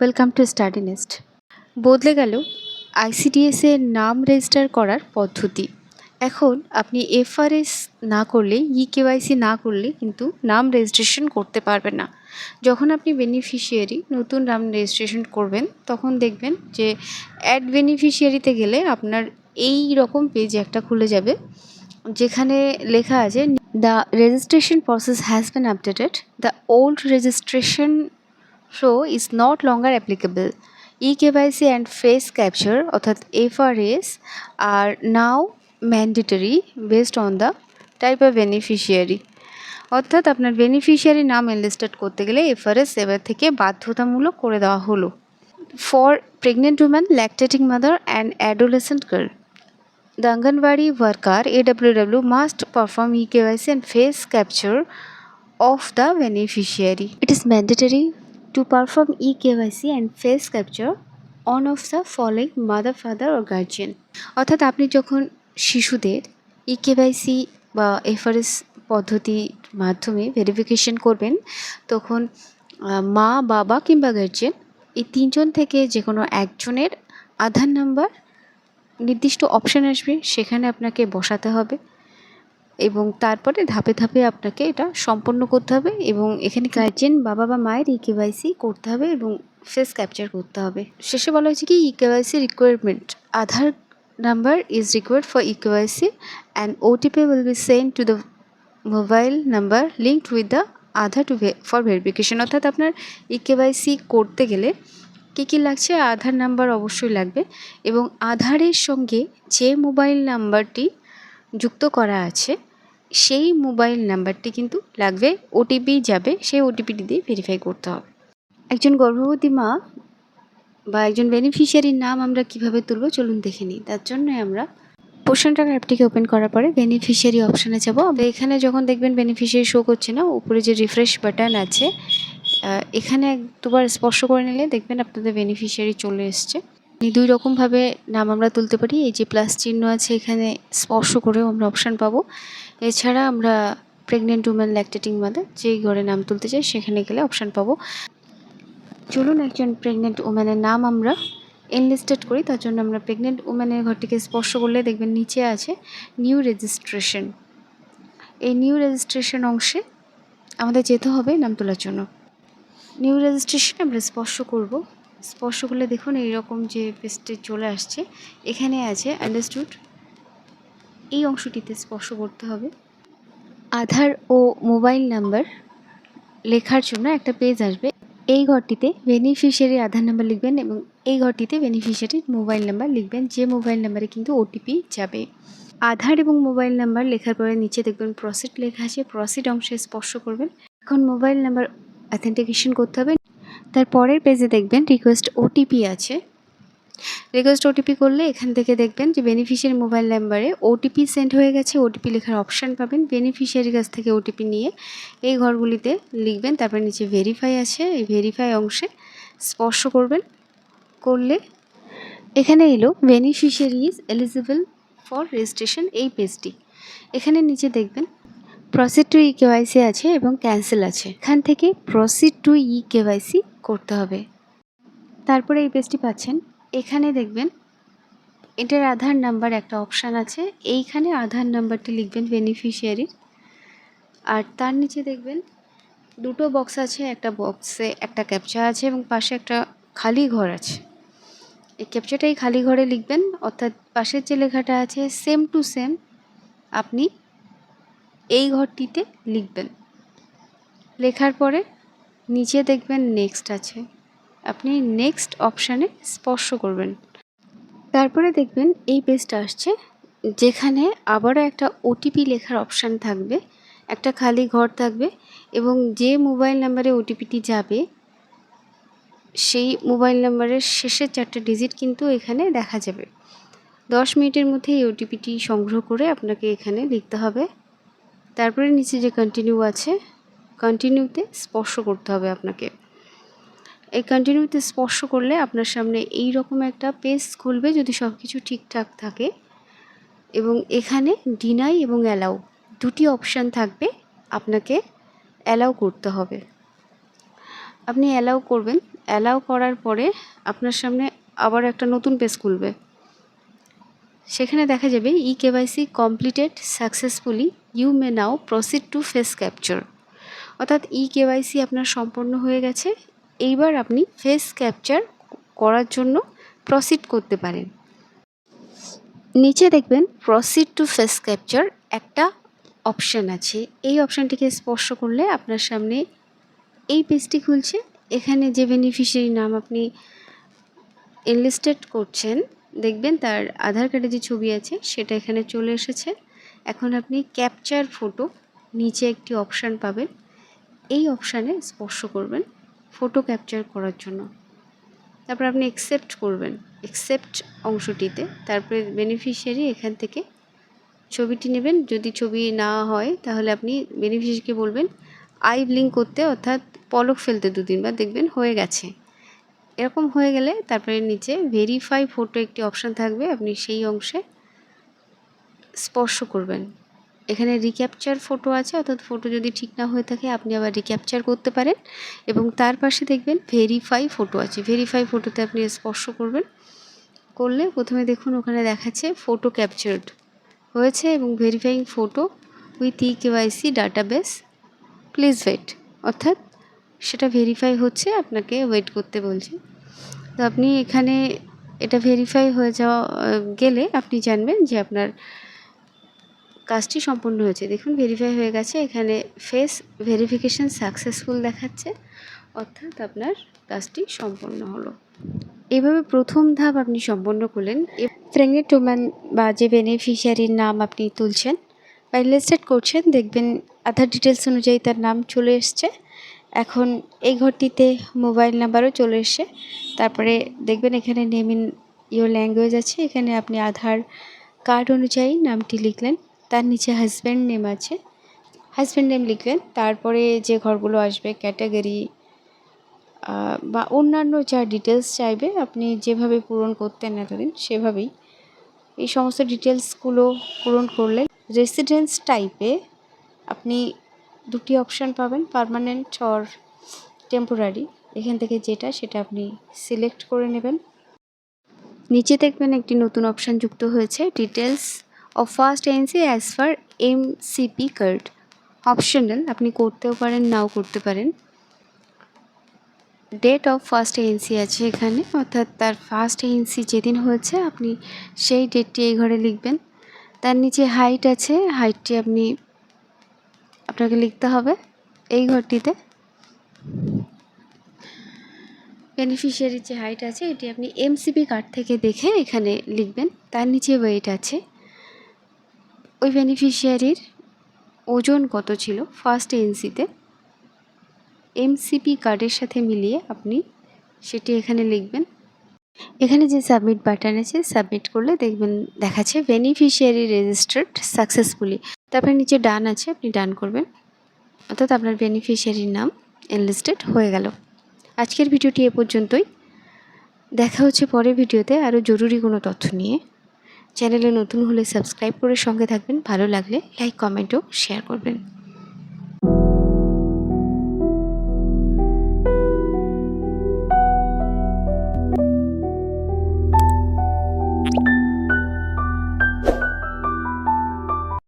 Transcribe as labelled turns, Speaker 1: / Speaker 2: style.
Speaker 1: Welcome to study nest বদলে গেল ICDS এর নাম রেজিস্টার করার পদ্ধতি। এখন আপনি এফআরএস না করলে ই কেওয়াইসি না করলে কিন্তু নাম রেজিস্ট্রেশন করতে পারবেন না। যখন আপনি বেনিফিশিয়ারি নতুন নাম রেজিস্ট্রেশন করবেন, তখন দেখবেন যে অ্যাড বেনিফিশিয়ারিতে গেলে আপনার এই রকম পেজ একটা খুলে যাবে, যেখানে লেখা আছে the registration process has been updated the old registration is not longer applicable e KYC and face capture অর্থাৎ FRS are now mandatory based on the type of beneficiary অর্থাৎ আপনার বেনিফিশিয়ারি নাম এনলিস্টেড করতে গেলে এফআরএস এবার থেকে বাধ্যতামূলক করে দেওয়া হলো। For pregnant woman lactating mother and adolescent girl The Anganwadi worker AWW must perform eKYC and face capture of the beneficiary. It is mandatory to perform eKYC and face capture on of the following mother, father or guardian. অর্থাৎ আপনি যখন শিশুদের eKYC বা FRS পদ্ধতির মাধ্যমে verification করবেন তখন মা বাবা কিংবা গার্জিয়ান এই তিনজন থেকে যে কোনো একজনের আধার নাম্বার নির্দিষ্ট অপশান আসবে সেখানে আপনাকে বসাতে হবে এবং তারপরে ধাপে ধাপে আপনাকে এটা সম্পন্ন করতে হবে এবং এখানে গার্জেন বাবা বা মায়ের ই কেওয়াইসি করতে হবে এবং ফেস ক্যাপচার করতে হবে। শেষে বলা হয়েছে কি e KYC requirement Aadhaar number is required for e KYC and OTP will be send to the mobile number linked with the Aadhaar to for verification অর্থাৎ আপনার ই কেওয়াইসি করতে গেলে কী কী লাগছে? আধার নাম্বার অবশ্যই লাগবে এবং আধারের সঙ্গে যে মোবাইল নাম্বারটি যুক্ত করা আছে, সেই মোবাইল নাম্বারটি কিন্তু লাগবে ওটিপি যাবে, সেই ওটিপিটি দিয়ে ভেরিফাই করতে হবে। একজন গর্ভবতী মা বা একজন বেনিফিশিয়ারির নাম আমরা কীভাবে তুলব চলুন দেখে নিই। তার জন্য আমরা পোষণ টাকা অ্যাপটিকে ওপেন করার পরে বেনিফিশিয়ারি অপশানে যাব। এখানে যখন দেখবেন বেনিফিশিয়ারি শো করছে না, উপরে যে রিফ্রেশ বাটন আছে এখানে দুবার স্পর্শ করে নিলে দেখবেন আপনাদের বেনিফিশিয়ারি চলে এসছে। এই দুই রকমভাবে নাম আমরা তুলতে পারি। এই যে প্লাস চিহ্ন আছে এখানে স্পর্শ করেও আমরা অপশান পাবো। এছাড়া আমরা প্রেগনেন্ট উম্যান ল্যাকটেটিং মাদার যেই ঘরে নাম তুলতে চাই সেখানে গেলে অপশান পাবো। চলুন একজন প্রেগনেন্ট উম্যানের নাম আমরা এনলিস্টেড করি। তার জন্য আমরা প্রেগনেন্ট উম্যানের ঘরটিকে স্পর্শ করলে দেখবেন নিচে আছে নিউ রেজিস্ট্রেশন এই নিউ রেজিস্ট্রেশন অংশে আমাদের যেতে হবে নাম তোলার জন্য। নিউ রেজিস্ট্রেশন আমরা স্পর্শ করব। স্পর্শ করলে দেখুন এইরকম যে পেস্টে চলে আসছে। এখানে আছে আন্ডারস্টুড এই অংশটিতে স্পর্শ করতে হবে। আধার ও মোবাইল নাম্বার লেখার জন্য একটা পেজ আসবে। এই ঘরটিতে বেনিফিশিয়ারি আধার নাম্বার লিখবেন এবং এই ঘরটিতে বেনিফিশিয়ারির মোবাইল নাম্বার লিখবেন। যে মোবাইল নাম্বারে কিন্তু ওটিপি যাবে। আধার এবং মোবাইল নাম্বার লেখার পরে নিচে দেখবেন প্রসিড লেখা আছে। প্রসিড অংশে স্পর্শ করবেন। এখন মোবাইল নাম্বার অথেন্টিকেশন করতে হবে। তার পরের পেজে দেখবেন রিকোয়েস্ট ওটিপি আছে। রিকোয়েস্ট ওটিপি করলে এখান থেকে দেখবেন যে বেনিফিশিয়ারি মোবাইল নাম্বারে ওটিপি সেন্ড হয়ে গেছে। ওটিপি লেখার অপশান পাবেন। বেনিফিশিয়ারির কাছ থেকে ওটিপি নিয়ে এই ঘরগুলিতে লিখবেন। তারপর নিচে ভেরিফাই আছে। এই ভেরিফাই অংশে স্পর্শ করবেন। করলে এখানে এলো beneficiary is eligible for registration এই পেজটি এখানে নিচে দেখবেন প্রসিড টু ই কেওয়াইসি আছে এবং ক্যান্সেল আছে। এখান থেকে প্রসিড টু ই কেওয়াইসি করতে হবে। তারপরে এই পেজটি পাচ্ছেন। এখানে দেখবেন, এটার আধার নাম্বার একটা অপশান আছে। এইখানে আধার নাম্বারটি লিখবেন বেনিফিশিয়ারির আর তার নিচে দেখবেন, দুটো বক্স আছে, একটা বক্সে একটা ক্যাপচা আছে এবং পাশে একটা খালি ঘর আছে। এই ক্যাপচাটা এই খালি ঘরে লিখবেন, অর্থাৎ পাশের যে লেখাটা আছে সেম টু সেম আপনি এই ঘরটিতে লিখবেন। লেখার পরে নিচে দেখবেন নেক্সট আছে। আপনি নেক্সট অপশানে স্পর্শ করবেন। তারপরে দেখবেন এই পেজটা আসছে, যেখানে আবারও একটা ওটিপি লেখার অপশান থাকবে, একটা খালি ঘর থাকবে এবং যে মোবাইল নাম্বারে ওটিপিটি যাবে, সেই মোবাইল নাম্বারের শেষের চারটে ডিজিট কিন্তু এখানে দেখা যাবে। দশ মিনিটের মধ্যে এই ওটিপিটি সংগ্রহ করে আপনাকে এখানে লিখতে হবে। তারপরে নিচে যে কন্টিনিউ আছে কন্টিনিউতে স্পর্শ করতে হবে আপনাকে। এই কন্টিনিউতে স্পর্শ করলে আপনার সামনে এই রকম একটা পেজ খুলবে যদি সব কিছু ঠিকঠাক থাকে এবং এখানে ডিনাই এবং অ্যালাউ দুটি অপশান থাকবে আপনাকে অ্যালাউ করতে হবে। আপনি অ্যালাউ করবেন অ্যালাউ করার পরে আপনার সামনে আবার একটা নতুন পেজ খুলবে। সেখানে দেখা যাবে e KYC completed successfully you may now proceed to face capture অর্থাৎ ই কেওয়াইসি আপনার সম্পন্ন হয়ে গেছে। এইবার আপনি ফেস ক্যাপচার করার জন্য প্রসিড করতে পারেন। নিচে দেখবেন প্রসিড টু ফেস ক্যাপচার একটা অপশান আছে। এই অপশানটিকে স্পর্শ করলে আপনার সামনে এই পেজটি খুলছে। এখানে যে বেনিফিশিয়ারি নাম আপনি এনলিস্টেড করছেন, দেখবেন তার আধার কার্ডে যে ছবি আছে, সেটা এখানে চলে এসেছে। এখন আপনি ক্যাপচার ফটো নিচে একটি অপশান পাবেন। এই অপশানে স্পর্শ করবেন ফটো ক্যাপচার করার জন্য। তারপর আপনি অ্যাকসেপ্ট করবেন। অ্যাকসেপ্ট অংশটিতে তারপরে বেনিফিশিয়ারি এখান থেকে ছবিটি নেবেন। যদি ছবি না হয় তাহলে আপনি বেনিফিশিয়ারিকে বলবেন আই ব্লিঙ্ক করতে অর্থাৎ পলক ফেলতে দুদিন বা দেখবেন হয়ে গেছে। এরকম হয়ে গেলে তারপরে নিচে ভেরিফাই ফটো একটি অপশান থাকবে। আপনি সেই অংশে স্পর্শ করবেন। এখানে রিক্যাপচার ফটো আছে, অর্থাৎ ফটো যদি ঠিক না হয়ে থাকে, আপনি আবার রিক্যাপচার করতে পারেন। এবং তার পাশে দেখবেন ভেরিফাই ফটো আছে। ভেরিফাই ফটোতে আপনি স্পর্শ করবেন। করলে প্রথমে দেখুন ওখানে দেখাচ্ছে ফটো ক্যাপচার্ড হয়েছে এবং verifying photo with e KYC database please wait অর্থাৎ সেটা ভেরিফাই হচ্ছে, আপনাকে ওয়েট করতে বলছে। তো আপনি এখানে এটা ভেরিফাই হয়ে যাওয়া গেলে আপনি জানবেন যে আপনার কাজটি সম্পূর্ণ হয়েছে। দেখুন ভেরিফাই হয়ে গেছে। এখানে ফেস ভেরিফিকেশান সাকসেসফুল দেখাচ্ছে। অর্থাৎ আপনার কাজটি সম্পন্ন হলো। এভাবে প্রথম ধাপ আপনি সম্পন্ন করলেন। প্রেগনেন্ট ওম্যান বা যে বেনিফিশিয়ারির নাম আপনি তুলছেন, বা লিস্টেড করছেন, দেখবেন আধার ডিটেলস অনুযায়ী তার নাম চলে এসছে। এখন এই ঘরটিতে মোবাইল নাম্বারও চলে এসছে। তারপরে দেখবেন এখানে নেম ইন ইয়োর ল্যাঙ্গুয়েজ আছে। এখানে আপনি আধার কার্ড অনুযায়ী নামটি লিখলেন। তার নিচে হাজব্যান্ড নেম আছে। হাজব্যান্ড নেম লিখবেন, তারপরে যে ঘরগুলো আসবে ক্যাটাগরি বা অন্যান্য যা ডিটেলস চাইবে, আপনি যেভাবে পূরণ করতেন এতদিন, সেভাবেই। এই সমস্ত ডিটেলসগুলো পূরণ করলে রেসিডেন্স টাইপে আপনি দুটি অপশান পাবেন পারমানেন্ট অর টেম্পোরারি এখান থেকে যেটা, সেটা আপনি সিলেক্ট করে নেবেন। নিচে দেখবেন একটি নতুন অপশান যুক্ত হয়েছে details of first NC as far M CP card optional আপনি করতেও পারেন, নাও করতে পারেন। ডেট অফ ফার্স্ট এনসি আছে এখানে, অর্থাৎ তার ফার্স্ট এনসি যেদিন হয়েছে, আপনি সেই ডেটটি এই ঘরে লিখবেন। তার নিচে হাইট আছে হাইটটি আপনি, আপনাকে লিখতে হবে এই ঘরটিতে। বেনিফিশিয়ারির যে হাইট আছে, এটি আপনি এমসিপি কার্ড থেকে দেখে এখানে লিখবেন। তার নিচে ওয়েট আছে। ওই বেনিফিশিয়ারির ওজন কত ছিল? ফার্স্ট এনসিতে এমসিপি কার্ডের সাথে মিলিয়ে আপনি সেটি এখানে লিখবেন। এখানে যে সাবমিট বাটন আছে সাবমিট করলে দেখবেন দেখাচ্ছে বেনিফিশিয়ারি রেজিস্টার্ড সাকসেসফুলি তারপরে নিচে ডান আছে, আপনি ডান করবেন। অর্থাৎ আপনার বেনিফিশিয়ারির নাম এনলিস্টেড হয়ে গেল। আজকের ভিডিওটি এ পর্যন্তই। দেখা হচ্ছে পরের ভিডিওতে। আরও জরুরি কোনো তথ্য নিয়ে। চ্যানেলে নতুন হলে সাবস্ক্রাইব করে সঙ্গে থাকবেন। ভালো লাগলে লাইক কমেন্টও শেয়ার করবেন।